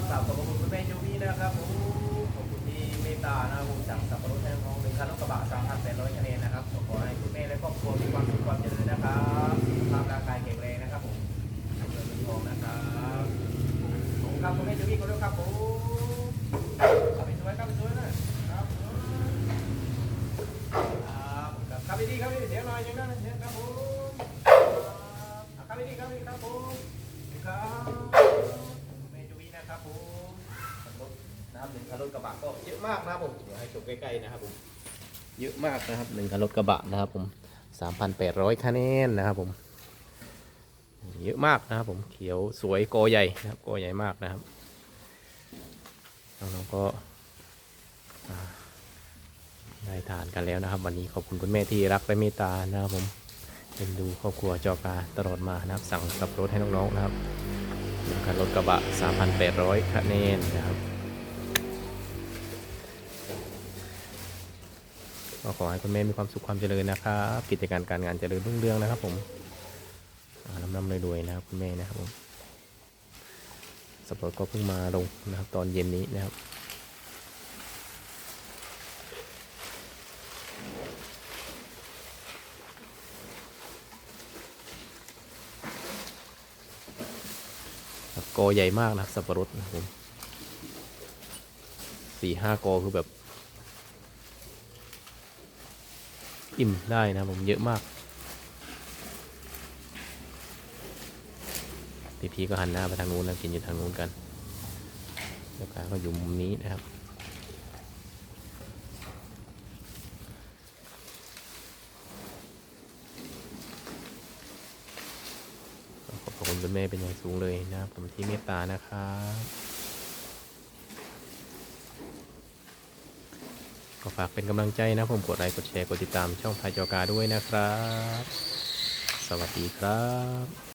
บกราบขอบพระคุณคุณแม่ยูวี่นะครับผมขอบคุณที่เมตตานะครับผมจากสับปะรดแทนทองหนึ่งคันรถกระบะ3,800คะแนนนะครับขอให้คุณแม่และครอบครัวมีความสุขความเจริญนะครับสุขภาพร่างกายแข็งแรงนะครับผมเจริญเงินทองนะครับขอบคุณครับคุณแม่ยูวี่ขอบคุณครับผมขับไปสวยครับไปสวยนะครับครับครับไปดีครับไปดีเสียงหน่อยยังได้นเสียง นะครับหนึ่งคันรถกระบะก็เยอะมากนะครับผมเดี๋ยวให้ชมใกล้ๆนะครับผมเยอะมากนะครับหนึ่งคันรถกระบะนะครับผม3,800คะแนนนะครับผมเยอะมากนะครับผมเขียวสวยโกใหญ่นะครับโกใหญ่มากนะครับน้องๆก็ได้ทานกันแล้วนะครับ วันนี้ขอบคุณคุณแม่ที่รักและเมตตานะครับผมเป็นดูครอบครัวจอกาตลอดมานะครับ สั่งสับรถให้น้องๆนะครับหนึ่งคันรถกระบะ 3,800คะแนนนะครับ ก็ขอให้คุณแม่มีความสุขความเจริญนะครับกิจการการงานเจริญรุ่งเรืองนะครับ ผมอ่าลำลำรวยๆนะครับคุณแม่นะครับผมสับปะรดก็เพิ่งมาลงนะครับตอนเย็นนี้นะครับครับกอใหญ่มากนะครับสับปะรดนะครับผมสี่ห้ากอคือแบบ อิ่มได้นะผมเยอะมากพี่พีก็หันหน้าไปทางนู้นแล้วกินอยู่ทางนู้นกันแล้วกาก็อยู่มุมนี้นะครับขอบคุณคุณแม่เป็นอย่างสูงเลยนะผมที่เมตตานะครับ ก็ฝากเป็นกำลังใจนะผมกดไลค์กดแชร์กดติดตามช่องพายจอกาด้วยนะครับ สวัสดีครับ